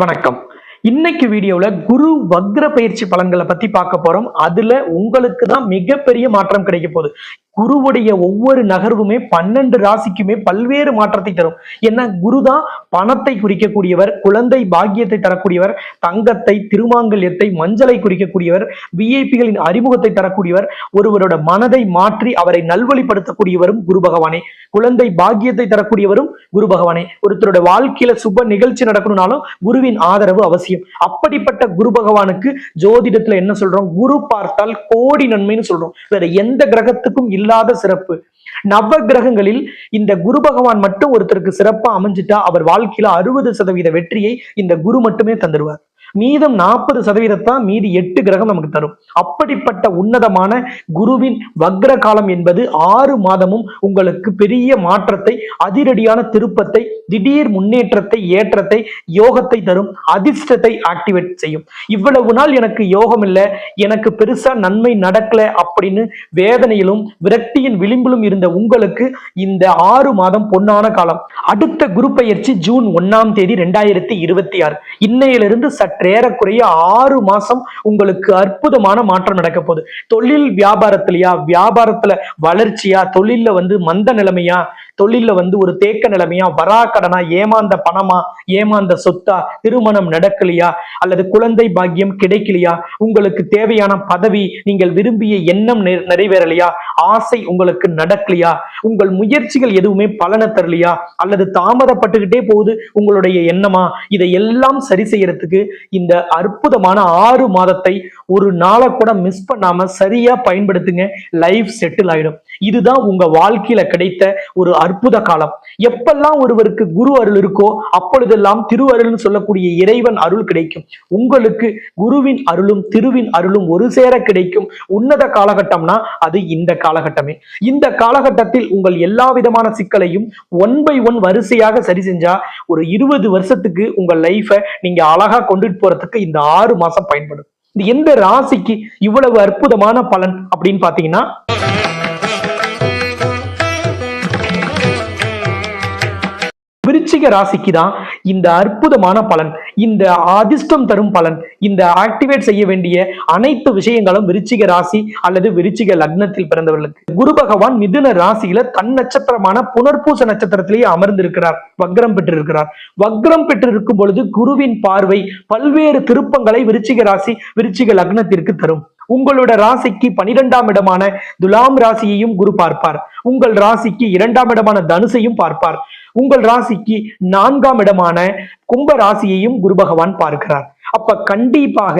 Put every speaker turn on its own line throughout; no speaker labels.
வணக்கம். இன்னைக்கு வீடியோல குரு வக்ர பயிற்சி பலன்களை பத்தி பார்க்க போறோம். அதுல உங்களுக்கு தான் மிகப்பெரிய மாற்றம் கிடைக்க போகுது. குருவுடைய ஒவ்வொரு நகர்வுமே பன்னெண்டு ராசிக்குமே பல்வேறு மாற்றத்தை தரும். ஏன்னா குரு தான் பணத்தை குறிக்கக்கூடியவர் குழந்தை பாக்கியத்தை தரக்கூடியவர் தங்கத்தை திருமாங்கல்யத்தை மஞ்சளை குறிக்கக்கூடியவர் விஐபிகளின் அறிமுகத்தை தரக்கூடியவர் ஒருவரோட மனதை மாற்றி அவரை நல்வழிப்படுத்தக்கூடியவரும் குரு பகவானே. குழந்தை பாக்கியத்தை தரக்கூடியவரும் குரு பகவானே. ஒருத்தரோட வாழ்க்கையில சுப நிகழ்ச்சி நடக்கணும்னாலும் குருவின் ஆதரவு அவசியம். அப்படிப்பட்ட குரு பகவானுக்கு ஜோதிடத்துல என்ன சொல்றோம்? குரு பார்த்தால் கோடி நன்மைன்னு சொல்றோம். வேற எந்த கிரகத்துக்கும் இல்லை இல்லாத சிறப்பு. நவ கிரகங்களில் இந்த குரு பகவான் மட்டும் ஒருத்தருக்கு சிறப்பா அமைஞ்சிட்டா அவர் வாழ்க்கையில அறுபது சதவீத வெற்றியை இந்த குரு மட்டுமே தந்துடுவார் மீதம் நாற்பது சதவீதத்தான் மீதி எட்டு கிரகம் நமக்கு தரும். அப்படிப்பட்ட உன்னதமான குருவின் வக்ர காலம் என்பது ஆறு மாதமும் உங்களுக்கு பெரிய மாற்றத்தை அதிரடியான திருப்பத்தை திடீர் முன்னேற்றத்தை ஏற்றத்தை யோகத்தை தரும் அதிர்ஷ்டத்தை ஆக்டிவேட் செய்யும். இவ்வளவு நாள் எனக்கு யோகம் இல்லை எனக்கு பெருசா நன்மை நடக்கல அப்படின்னு வேதனையிலும் விரக்தியின் விளிம்பிலும் இருந்த உங்களுக்கு இந்த ஆறு மாதம் பொன்னான காலம். அடுத்த குரு பயிற்சி ஜூன் ஒன்னாம் தேதி ரெண்டாயிரத்தி இருபத்தி ஆறு. இன்னையிலிருந்து சற்று ஏறக்குறைய ஆறு மாசம் உங்களுக்கு அற்புதமான மாற்றம் நடக்க போகுது. தொழில் வியாபாரத்திலயா வியாபாரத்துல வளர்ச்சியா தொழில்ல வந்து மந்த நிலைமையா தொழில்ல வந்து ஒரு தேக்க நிலைமையா வரா கடனா ஏமாந்த பணமா ஏமாந்த சொத்தா திருமணம் நடக்கலையா அல்லது குழந்தை பாக்கியம் கிடைக்கலையா உங்களுக்கு தேவையான பதவி நீங்கள் விரும்பிய எண்ணம் நிறைவேறலையா ஆசை உங்களுக்கு நடக்கலையா? உங்கள் முயற்சிகள் எதுவுமே பலனை தரலையா? அல்லது தாமதப்பட்டுக்கிட்டே போகுது உங்களுடைய எண்ணமா? இதை எல்லாம் சரி செய்யறதுக்கு இந்த அற்புதமான ஆறு மாதத்தை ஒரு நாளை கூட மிஸ் பண்ணாம சரியா பயன்படுத்துங்க. லைஃப் செட்டில் ஆயிடும். இதுதான் உங்க வாழ்க்கையில கிடைத்த ஒரு அற்புத காலம். எப்பெல்லாம் ஒருவருக்கு குரு அருள் இருக்கோ அப்பொழுதெல்லாம் திரு அருள்னு சொல்லக்கூடிய இறைவன் அருள் கிடைக்கும். உங்களுக்கு குருவின் அருளும் திருவின் அருளும் ஒரு சேர கிடைக்கும். உன்னத காலகட்டம்னா அது இந்த காலகட்டமே. இந்த காலகட்டத்தில் உங்கள் எல்லா விதமான சிக்கலையும் ஒன் பை ஒன் வரிசையாக சரி செஞ்சா ஒரு இருபது வருஷத்துக்கு உங்க லைஃபை நீங்க அழகா கொண்டுட்டு போறதுக்கு இந்த ஆறு மாசம் பயன்படும். இது எந்த ராசிக்கு இவ்வளவு அற்புதமான பலன் அப்படின்னு பாத்தீங்கன்னா விருச்சிக ராசிக்கு தான் இந்த அற்புதமான பலன். இந்த அதிர்ஷ்டம் தரும் பலன் இந்த ஆக்டிவேட் செய்ய வேண்டிய அனைத்து விஷயங்களும் விருச்சிக ராசி அல்லது விருச்சிக லக்னத்தில் பிறந்தவர்களுக்கு. குரு பகவான் மிதுன ராசியில தன் நட்சத்திரமான புனர்பூச நட்சத்திரத்திலேயே அமர்ந்திருக்கிறார் வக்ரம் பெற்றிருக்கிறார். வக்ரம் பெற்றிருக்கும் பொழுது குருவின் பார்வை பல்வேறு திருப்பங்களை விருச்சிக ராசி விருச்சிக லக்னத்திற்கு தரும். உங்களோட ராசிக்கு பனிரெண்டாம் இடமான துலாம் ராசியையும் குரு பார்ப்பார். உங்கள் ராசிக்கு இரண்டாம் இடமான தனுசையும் பார்ப்பார். உங்கள் ராசிக்கு நான்காம் இடமான கும்ப ராசியையும் குரு பகவான் பார்க்கிறார். அப்ப கண்டிப்பாக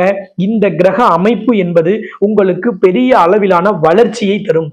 இந்த கிரக அமைப்பு என்பது உங்களுக்கு பெரிய அளவிலான வளர்ச்சியை தரும்.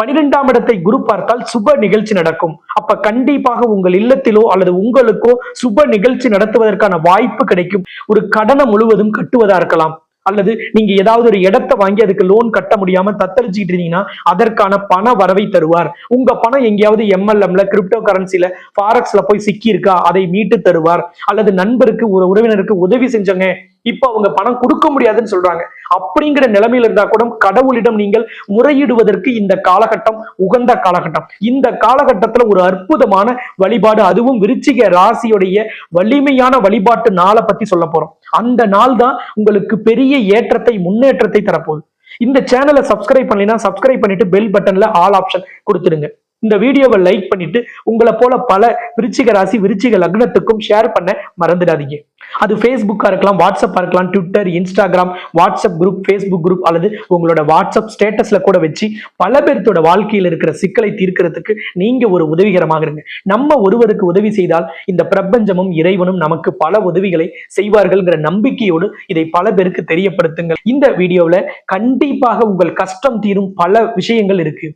பனிரெண்டாம் இடத்தை குரு பார்த்தால் சுப நிகழ்ச்சி நடக்கும். அப்ப கண்டிப்பாக உங்கள் இல்லத்திலோ அல்லது உங்களுக்கோ சுப நிகழ்ச்சி நடத்துவதற்கான வாய்ப்பு கிடைக்கும். ஒரு கடனை முழுவதும் கட்டுவதா இருக்கலாம். அல்லது நீங்க ஏதாவது ஒரு இடத்தை வாங்கி அதுக்கு லோன் கட்ட முடியாம தத்தளிச்சுக்கிட்டு இருந்தீங்கன்னா அதற்கான பண வரவை தருவார். உங்க பணம் எங்கேயாவது எம்எல்எம்ல கிரிப்டோ கரன்சில ஃபாரக்ஸ்ல போய் சிக்கி இருக்கா அதை மீட்டு தருவார். அல்லது நண்பருக்கு ஒரு உறவினருக்கு உதவி செஞ்சவங்க இப்ப அவங்க பணம் கொடுக்க முடியாதுன்னு சொல்றாங்க. அப்படிங்கிற நிலைமையில இருந்தா கூட கடவுளிடம் நீங்கள் முறையிடுவதற்கு இந்த காலகட்டம் உகந்த காலகட்டம். இந்த காலகட்டத்துல ஒரு அற்புதமான வழிபாடு அதுவும் விருச்சிக ராசியுடைய வலிமையான வழிபாட்டு நாளை பத்தி சொல்ல போறோம். அந்த நாள் தான் உங்களுக்கு பெரிய ஏற்றத்தை முன்னேற்றத்தை தரப்போகுது. இந்த சேனலை சப்ஸ்கிரைப் பண்ணலைன்னா சப்ஸ்கிரைப் பண்ணிட்டு பெல் பட்டன்ல ஆல் ஆப்ஷன் கொடுத்துருங்க இந்த வீடியோவை லைக் பண்ணிட்டு உங்களை போல பல விருச்சிக ராசி விருச்சிக லக்னத்துக்கும் ஷேர் பண்ண மறந்துடாதீங்க. அது ஃபேஸ்புக்கா இருக்கலாம் வாட்ஸ்அப்பா இருக்கலாம் Twitter Instagram WhatsApp group Facebook group அல்லது உங்களோட வாட்ஸ்அப் ஸ்டேட்டஸ்ல கூட வச்சு பல பேர்த்தோட வாழ்க்கையில் இருக்கிற சிக்கலை தீர்க்கிறதுக்கு நீங்க ஒரு உதவிகரமாக இருங்க. நம்ம ஒருவருக்கு உதவி செய்தால் இந்த பிரபஞ்சமும் இறைவனும் நமக்கு பல உதவிகளை செய்வார்கள்ங்கிற நம்பிக்கையோடு இதை பல பேருக்கு தெரியப்படுத்துங்கள். இந்த வீடியோவில் கண்டிப்பாக உங்கள் கஷ்டம் தீரும் பல விஷயங்கள் இருக்கு.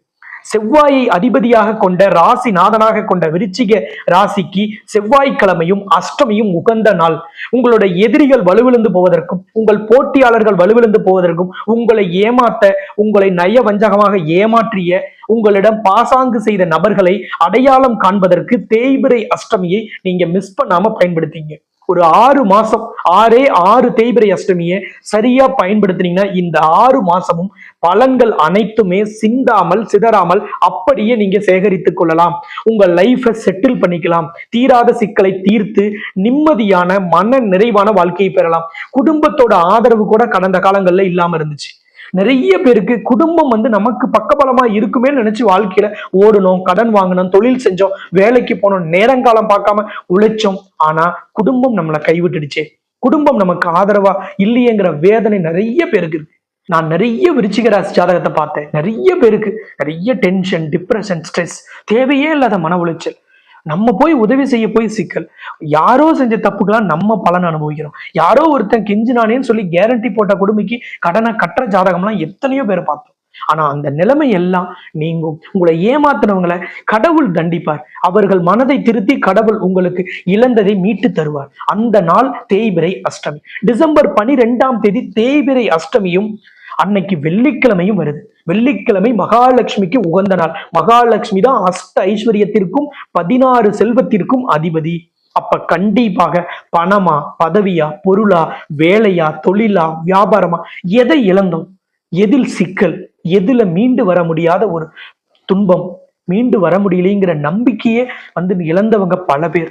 செவ்வாயை அதிபதியாக கொண்ட ராசி நாதனாக கொண்ட விருச்சிக ராசிக்கு செவ்வாய்க்கிழமையும் அஷ்டமியும் உகந்த நாள். உங்களோட எதிரிகள் வலுவிழந்து போவதற்கும் உங்கள் போட்டியாளர்கள் வலுவிழந்து போவதற்கும் உங்களை ஏமாத்த உங்களை நய வஞ்சகமாக ஏமாற்றிய உங்களிடம் பாசாங்கு செய்த நபர்களை அடையாளம் காண்பதற்கு தேய்பிரை அஷ்டமியை நீங்க மிஸ் பண்ணாம பயன்படுத்திங்க. ஒரு ஆறு மாசம் ஆறே ஆறு தேய்பிரை அஷ்டமியை சரியா பயன்படுத்தினீங்கன்னா இந்த ஆறு மாசமும் பலன்கள் அனைத்துமே சிந்தாமல் சிதறாமல் அப்படியே நீங்க சேகரித்துக் கொள்ளலாம். உங்க லைஃபை செட்டில் பண்ணிக்கலாம். தீராத சிக்கலை தீர்த்து நிம்மதியான மன நிறைவான வாழ்க்கையை பெறலாம். குடும்பத்தோட ஆதரவு கூட கடந்த காலங்கள்ல இல்லாம இருந்துச்சு. நிறைய பேருக்கு குடும்பம் வந்து நமக்கு பக்கபலமா இருக்குமே நினைச்சு வாழ்க்கையில ஓடணும் கடன் வாங்கணும் தொழில் செஞ்சோம் வேலைக்கு போனோம் நேரங்காலம் பார்க்காம உழைச்சோம். ஆனா குடும்பம் நம்மளை கைவிட்டுடுச்சே. குடும்பம் நமக்கு ஆதரவா இல்லையேங்கிற வேதனை நிறைய பேருக்கு இருக்கு. நான் நிறைய விருச்சிக ராசி ஜாதகத்தை பார்த்தேன். நிறைய பேருக்கு நிறைய டென்ஷன் டிப்ரெஷன் ஸ்ட்ரெஸ் தேவையே இல்லாத மன உளைச்சல். நம்ம போய் உதவி செய்ய போய் சிக்கல். யாரோ செஞ்ச தப்புக்கெல்லாம் நம்ம பலன் அனுபவிக்கிறோம். யாரோ ஒருத்தன் கெஞ்சினானேன்னு சொல்லி கேரண்டி போட்ட கொடுமைக்கு கடனை கட்டுற ஜாதகம்லாம் எத்தனையோ பேர் பார்த்தோம். ஆனா அந்த நிலைமை எல்லாம் நீங்கும். உங்களை ஏமாத்துனவங்களை கடவுள் தண்டிப்பார். அவர்கள் மனதை திருத்தி கடவுள் உங்களுக்கு இழந்ததை மீட்டு தருவார். அந்த நாள் தேய்பிரை அஷ்டமி. டிசம்பர் பனிரெண்டாம் தேதி தேய்பிரை அஷ்டமியும் அன்னைக்கு வெள்ளிக்கிழமையும் வருது. வெள்ளிக்கிழமை மகாலட்சுமிக்கு உகந்த நாள். மகாலட்சுமி தான் அஷ்ட ஐஸ்வர்யத்திற்கும் பதினாறு செல்வத்திற்கும் அதிபதி. அப்ப கண்டிப்பாக பணமா பதவியா பொருளா வேலையா தொழிலா வியாபாரமா எதை இழந்தோம்? எதில் சிக்கல்? எதுல மீண்டு வர முடியாத ஒரு துன்பம்? மீண்டு வர முடியலைங்கிற நம்பிக்கையே வந்து இழந்தவங்க பல பேர்.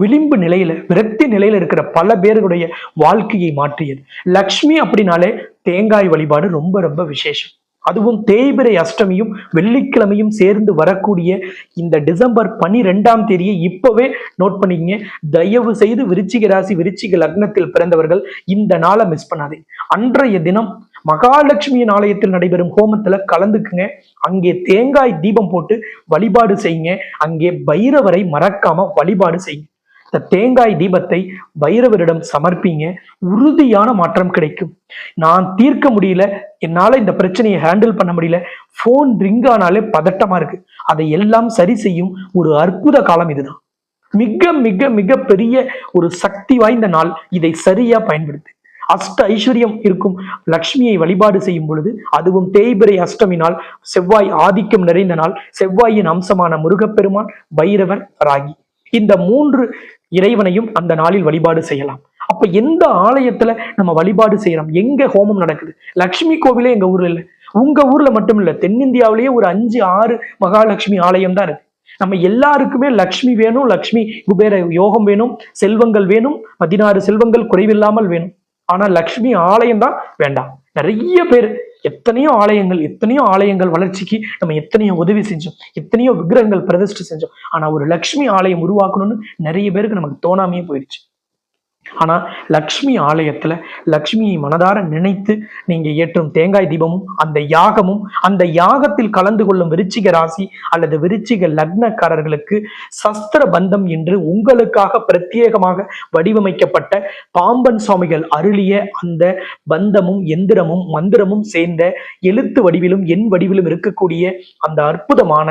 விளிம்பு நிலையில விரக்தி நிலையில இருக்கிற பல பேருடைய வாழ்க்கையை மாற்றியது. லக்ஷ்மி அப்படின்னாலே தேங்காய் வழிபாடு ரொம்ப ரொம்ப விசேஷம். அதுவும் தேய்பிரை அஷ்டமியும் வெள்ளிக்கிழமையும் சேர்ந்து வரக்கூடிய இந்த டிசம்பர் பனிரெண்டாம் தேதியை இப்பவே நோட் பண்ணிக்கங்க. தயவு செய்து விருச்சிக ராசி விருச்சிக லக்னத்தில் பிறந்தவர்கள் இந்த நாளை மிஸ் பண்ணாதே அன்றைய தினம் மகாலட்சுமியின் ஆலயத்தில் நடைபெறும் ஹோமத்துல கலந்துக்குங்க. அங்கே தேங்காய் தீபம் போட்டு வழிபாடு செய்யுங்க. அங்கே பைரவரை மறக்காம வழிபாடு செய்யுங்க. இந்த தேங்காய் தீபத்தை பைரவரிடம் சமர்ப்பிங்க. உறுதியான மாற்றம் கிடைக்கும். நான் தீர்க்க முடியல. என்னால இந்த பிரச்சனையை ஹேண்டில் பண்ண முடியல. ஃபோன் ரிங் ஆனாலே பதட்டமா இருக்கு. அதை எல்லாம் சரி செய்யும் ஒரு அற்புத காலம் இதுதான். மிக மிக மிக பெரிய ஒரு சக்தி வாய்ந்த நாள் இதை சரியா பயன்படுத்து. அஷ்ட ஐஸ்வர்யம் இருக்கும். லக்ஷ்மியை வழிபாடு செய்யும் பொழுது அதுவும் தேய்பிரை அஷ்டமினால் செவ்வாய் ஆதிக்கம் நிறைந்த நாள். செவ்வாயின் அம்சமான முருகப்பெருமான் பைரவர் ராகி. இந்த மூன்று இறைவனையும் அந்த நாளில் வழிபாடு செய்யலாம். அப்ப எந்த ஆலயத்துல நம்ம வழிபாடு செய்யறோம்? எங்க ஹோமம் நடக்குது? லக்ஷ்மி கோவிலே எங்க ஊர்ல இல்ல. உங்க ஊர்ல மட்டும் இல்ல தென்னிந்தியாவிலேயே ஒரு அஞ்சு ஆறு மகாலட்சுமி ஆலயம் தான் இருக்கு. நம்ம எல்லாருக்குமே லக்ஷ்மி வேணும் லக்ஷ்மி குபேர யோகம் வேணும் செல்வங்கள் வேணும் பதினாறு செல்வங்கள் குறைவில்லாமல் வேணும். ஆனா லக்ஷ்மி ஆலயம் தான் வேண்டாம். நிறைய பேர் எத்தனையோ ஆலயங்கள் எத்தனையோ ஆலயங்கள் வளர்ச்சிக்கு நம்ம எத்தனையோ உதவி செஞ்சோம் எத்தனையோ விக்கிரகங்கள் பிரதிஷ்டை செஞ்சோம். ஆனா ஒரு லக்ஷ்மி ஆலயம் உருவாக்கணும்னு நிறைய பேருக்கு நமக்கு தோணாமையே போயிடுச்சு. ஆனால் லக்ஷ்மி ஆலயத்துல லக்ஷ்மியை மனதார நினைத்து நீங்க ஏற்றும் தேங்காய் தீபமும் அந்த யாகமும் அந்த யாகத்தில் கலந்து கொள்ளும் விருச்சிக ராசி அல்லது விருச்சிக லக்னக்காரர்களுக்கு சஸ்திர பந்தம் என்று உங்களுக்காக பிரத்யேகமாக வடிவமைக்கப்பட்ட பாம்பன் சுவாமிகள் அருளிய அந்த பந்தமும் எந்திரமும் மந்திரமும் சேர்ந்த எழுத்து வடிவிலும் எண் வடிவிலும் இருக்கக்கூடிய அந்த அற்புதமான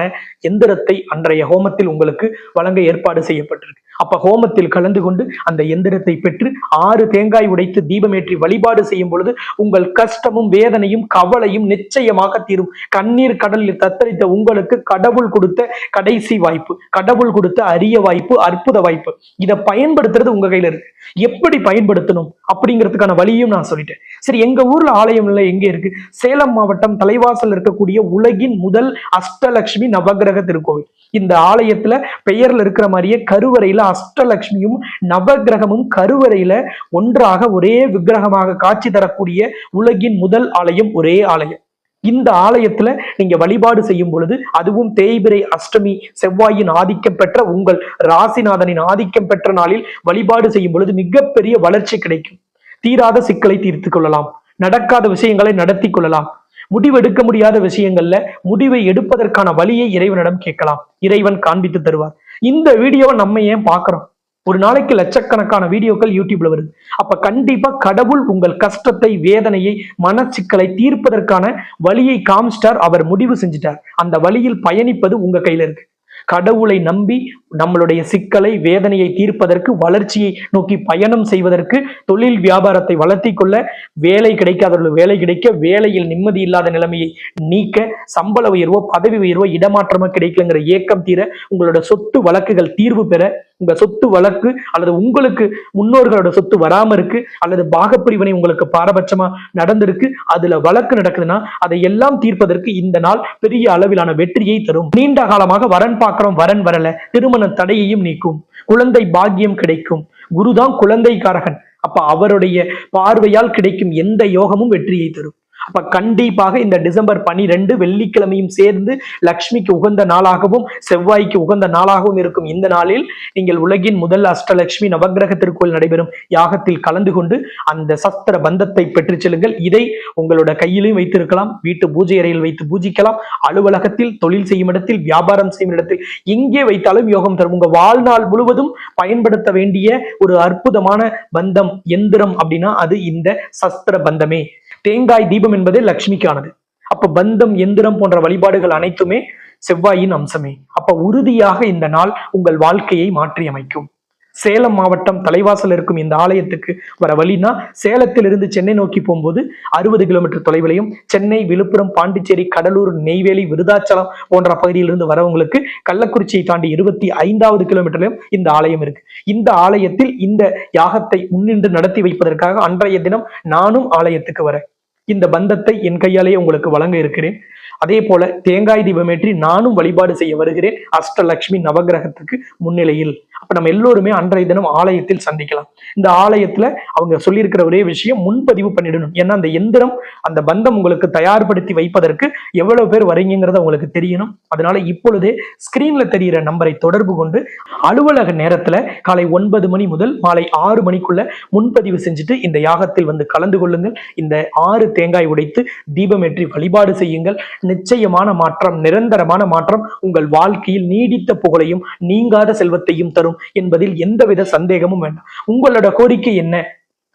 எந்திரத்தை அன்றைய ஹோமத்தில் உங்களுக்கு வழங்க ஏற்பாடு செய்யப்பட்டிருக்கு. அப்ப ஹோமத்தில் கலந்து கொண்டு அந்த எந்திரத்தை பெற்று ஆறு தேங்காய் உடைத்து தீபமேற்றி வழிபாடு செய்யும் பொழுது உங்கள் கஷ்டமும் வேதனையும் கவலையும் நிச்சயமாக தீரும். கண்ணீர் கடலில் தத்தளித்த உங்களுக்கு கடவுள் கொடுத்த கடைசி வாய்ப்பு கடவுள் கொடுத்த அரிய வாய்ப்பு அற்புத வாய்ப்பு. இதை பயன்படுத்துறது உங்க கையில இருக்கு. எப்படி பயன்படுத்தணும் அப்படிங்கிறதுக்கான வழியும் நான் சொல்லிட்டேன். சரி எங்க ஊர்ல ஆலயம் இல்லை எங்க இருக்கு? சேலம் மாவட்டம் தலைவாசல் இருக்கக்கூடிய உலகின் முதல் அஷ்டலட்சுமி நவகிரக திருக்கோவில். இந்த ஆலயத்துல பெயர்ல இருக்கிற மாதிரியே கருவறையில அஷ்டலக்ஷ்மியும் நவகிரகமும் கருவறையில ஒன்றாக ஒரே விக்கிரகமாக காட்சி தரக்கூடிய உலகின் முதல் ஆலயம் ஒரே ஆலயம். இந்த ஆலயத்துல நீங்க வழிபாடு செய்யும் பொழுது அதுவும் தேய்பிரை அஷ்டமி செவ்வாயின் ஆதிக்கம் பெற்ற உங்கள் ராசிநாதனின் ஆதிக்கம் பெற்ற நாளில் வழிபாடு செய்யும் பொழுது மிகப்பெரிய வளர்ச்சி கிடைக்கும். தீராத சிக்கலை தீர்த்து கொள்ளலாம். நடக்காத விஷயங்களை நடத்தி கொள்ளலாம். முடிவெடுக்க முடியாத விஷயங்கள்ல முடிவை எடுப்பதற்கான வழியை இறைவனிடம் கேட்கலாம். இறைவன் காண்பித்து தருவார். இந்த வீடியோவை நம்ம ஏன் பார்க்கிறோம்? ஒரு நாளைக்கு லட்சக்கணக்கான வீடியோக்கள் யூடியூப்ல வருது. அப்ப கண்டிப்பா கடவுள் உங்கள் கஷ்டத்தை வேதனையை மனச்சிக்கலை தீர்ப்பதற்கான வழியை காமிச்சிட்டார் அவர் முடிவு செஞ்சிட்டார். அந்த வழியில் பயணிப்பது உங்க கையில இருக்கு. கடவுளை நம்பி நம்மளுடைய சிக்கலை வேதனையை தீர்ப்பதற்கு வளர்ச்சியை நோக்கி பயணம் செய்வதற்கு தொழில் வியாபாரத்தை வளர்த்தி கொள்ள வேலை கிடைக்காதவர்கள் வேலை கிடைக்க வேலையில் நிம்மதி இல்லாத நிலைமையை நீக்க சம்பள உயர்வோ பதவி உயர்வோ இடமாற்றமோ கிடைக்கலங்கிற ஏக்கம் தீர உங்களோட சொத்து வழக்குகள் தீர்வு பெற உங்க சொத்து வழக்கு அல்லது உங்களுக்கு முன்னோர்களோட சொத்து வராம இருக்கு அல்லது பாகப்பிரிவினை உங்களுக்கு பாரபட்சமா நடந்திருக்கு அதுல வழக்கு நடக்குதுன்னா அதை எல்லாம் தீர்ப்பதற்கு இந்த நாள் பெரிய அளவிலான வெற்றியை தரும். நீண்ட காலமாக வரன் பார்க்கிறோம் வரன் வரல. திருமண தடையையும் நீக்கும். குழந்தை பாக்கியம் கிடைக்கும். குருதான் குழந்தைக்காரகன். அப்ப அவருடைய பார்வையால் கிடைக்கும் எந்த யோகமும் வெற்றியை தரும். அப்ப கண்டிப்பாக இந்த டிசம்பர் பனிரெண்டு வெள்ளிக்கிழமையும் சேர்ந்து லக்ஷ்மிக்கு உகந்த நாளாகவும் செவ்வாய்க்கு உகந்த நாளாகவும் இருக்கும் இந்த நாளில் நீங்கள் உலகின் முதல் அஷ்டலட்சுமி நவகிரக திருக்கோயில் நடைபெறும் யாகத்தில் கலந்து கொண்டு அந்த சஸ்திர பந்தத்தை பெற்றுச் செல்லுங்கள். இதை உங்களோட கையிலையும் வைத்திருக்கலாம் வீட்டு பூஜை அறையில் வைத்து பூஜிக்கலாம் அலுவலகத்தில் தொழில் செய்யும் இடத்தில் வியாபாரம் செய்யும் இடத்தில் எங்கே வைத்தாலும் யோகம் தரும். உங்க வாழ்நாள் முழுவதும் பயன்படுத்த வேண்டிய ஒரு அற்புதமான பந்தம் எந்திரம் அப்படின்னா அது இந்த சஸ்திர பந்தமே. தேங்காய் தீபம் என்பது லக்ஷ்மிக்கானது. அப்ப பந்தம் எந்திரம் போன்ற வழிபாடுகள் அனைத்துமே செவ்வாயின் அம்சமே. அப்ப உறுதியாக இந்த நாள் உங்கள் வாழ்க்கையை மாற்றி அமைக்கும் சேலம் மாவட்டம் தலைவாசல் இருக்கும் இந்த ஆலயத்துக்கு வர வழினா சேலத்திலிருந்து சென்னை நோக்கி போகும்போது அறுபது கிலோமீட்டர் தொலைவிலையும் சென்னை விழுப்புரம் பாண்டிச்சேரி கடலூர் நெய்வேலி விருதாச்சலம் போன்ற பகுதியிலிருந்து வரவங்களுக்கு கள்ளக்குறிச்சியை தாண்டி இருபத்தி ஐந்தாவது கிலோமீட்டர்லையும் இந்த ஆலயம் இருக்கு. இந்த ஆலயத்தில் இந்த யாகத்தை முன்னின்று நடத்தி வைப்பதற்காக அன்றைய தினம் நானும் ஆலயத்துக்கு வரேன் இந்த பந்தத்தை என் கையாலேயே உங்களுக்கு வழங்க இருக்கிறேன். அதே போல தேங்காய் தீபமேற்றி நானும் வழிபாடு செய்ய வருகிறேன். அஷ்டலட்சுமி நவகிரகத்துக்கு முன்னிலையில். அப்ப நம்ம எல்லோருமே அன்றைய தினம் ஆலயத்தில் சந்திக்கலாம். இந்த ஆலயத்துல அவங்க சொல்லியிருக்கிற ஒரே விஷயம் முன்பதிவு பண்ணிடணும். ஏன்னா அந்த எந்திரம் அந்த பந்தம் உங்களுக்கு தயார்படுத்தி வைப்பதற்கு எவ்வளவு பேர் வரீங்கிறத உங்களுக்கு தெரியணும். அதனால இப்பொழுதே ஸ்கிரீன்ல தெரிகிற நம்பரை தொடர்பு கொண்டு அலுவலக நேரத்துல காலை ஒன்பது மணி முதல் மாலை ஆறு மணிக்குள்ள முன்பதிவு செஞ்சுட்டு இந்த யாகத்தில் வந்து கலந்து கொள்ளுங்கள். இந்த ஆறு தேங்காய் உடைத்து தீபமேற்றி வழிபாடு செய்யுங்கள். நிச்சயமான மாற்றம் நிரந்தரமான மாற்றம் உங்கள் வாழ்க்கையில் நீடித்த புகழையும் நீங்காத செல்வத்தையும் தரும். தரும் என்பதில் எந்தவித சந்தேகமும் வேண்டாம். உங்களோட கோரிக்கை என்ன?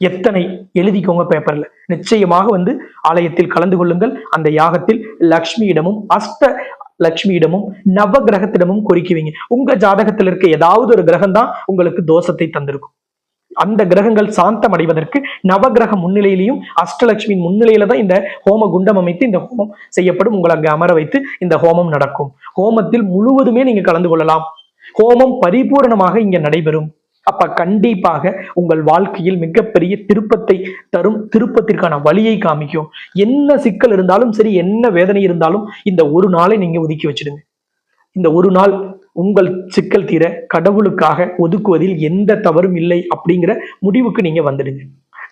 எத்தனை? எழுதிக்கோங்க பேப்பர்ல நிச்சயமாக வந்து ஆலயத்தில் கலந்து கொள்ளுங்கள். அந்த யாகத்தில் லக்ஷ்மியிடமும் அஷ்ட லக்ஷ்மியிடமும் நவ கிரகத்திடமும் கோரிக்கை உங்க ஜாதகத்தில் இருக்க ஏதாவது ஒரு கிரகம் தான் உங்களுக்கு தோஷத்தை தந்திருக்கும். அந்த கிரகங்கள் சாந்தம் அடைவதற்கு நவகிரக முன்னிலையிலையும் அஷ்டலட்சுமியின் முன்னிலையில தான் இந்த ஹோம குண்டம் அமைத்து இந்த ஹோமம் செய்யப்படும். உங்களை அங்கே அமர வைத்து இந்த ஹோமம் நடக்கும். ஹோமத்தில் முழுவதுமே நீங்க கலந்து கொள்ளலாம். ஹோமம் பரிபூரணமாக இங்க நடைபெறும். அப்ப கண்டிப்பாக உங்கள் வாழ்க்கையில் மிகப்பெரிய திருப்பத்தை தரும் திருப்பத்திற்கான வழியை காமிக்கும். என்ன சிக்கல் இருந்தாலும் சரி என்ன வேதனை இருந்தாலும் இந்த ஒரு நாளை நீங்க ஒதுக்கி வச்சிடுங்க. இந்த ஒரு நாள் உங்கள் சிக்கல் தீர கடவுளுக்காக ஒதுக்குவதில் எந்த தவறும் இல்லை அப்படிங்கிற முடிவுக்கு நீங்க வந்துடுங்க.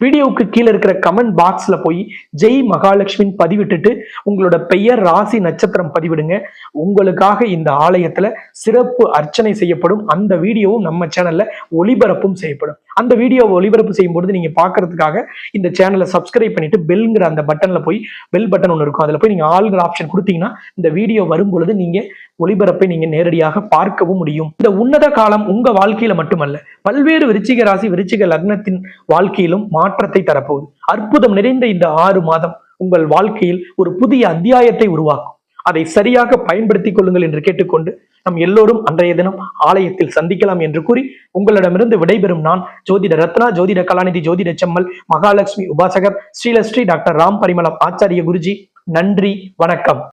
வீடியோவுக்கு கீழே இருக்கிற கமெண்ட் பாக்ஸ்ல போய் ஜெய் மகாலட்சுமின்னு பதிவிட்டுட்டு உங்களோட பெயர் ராசி நட்சத்திரம் பதிவிடுங்க. உங்களுக்காக இந்த ஆலயத்துல சிறப்பு அர்ச்சனை செய்யப்படும். அந்த வீடியோவும் நம்ம சேனல்ல ஒளிபரப்பும் செய்யப்படும். அந்த வீடியோவை ஒளிபரப்பு செய்யும் பொழுது நீங்க பாக்குறதுக்காக இந்த சேனலை சப்ஸ்கிரைப் பண்ணிட்டு பெல்ங்கிற அந்த பட்டன்ல போய் பெல் பட்டன் ஒன்று இருக்கும். அதுல போய் நீங்க ஆளுங்கிற ஆப்ஷன் கொடுத்தீங்கன்னா இந்த வீடியோ வரும் பொழுது நீங்க ஒளிபரப்பை நீங்க நேரடியாக பார்க்கவும் முடியும். இந்த உன்னத காலம் உங்க வாழ்க்கையில மட்டுமல்ல பல்வேறு விருச்சிக ராசி விருச்சிக லக்னத்தின் வாழ்க்கையிலும் மாற்றத்தை தரப்போகுது. அற்புதம் நிறைந்த இந்த ஆறு மாதம் உங்கள் வாழ்க்கையில் ஒரு புதிய அத்தியாயத்தை உருவாக்கும். அதை சரியாக பயன்படுத்திக் கொள்ளுங்கள் என்று கேட்டுக்கொண்டு நம் எல்லோரும் அன்றைய தினம் ஆலயத்தில் சந்திக்கலாம் என்று கூறி உங்களிடமிருந்து விடைபெறும் நான் ஜோதிட ரத்னா ஜோதிட கலாநிதி ஜோதிட செம்மல் மகாலட்சுமி உபாசகர் ஸ்ரீலஸ்ரீ டாக்டர் ராம் பரிமளம் ஆச்சாரிய குருஜி. நன்றி வணக்கம்.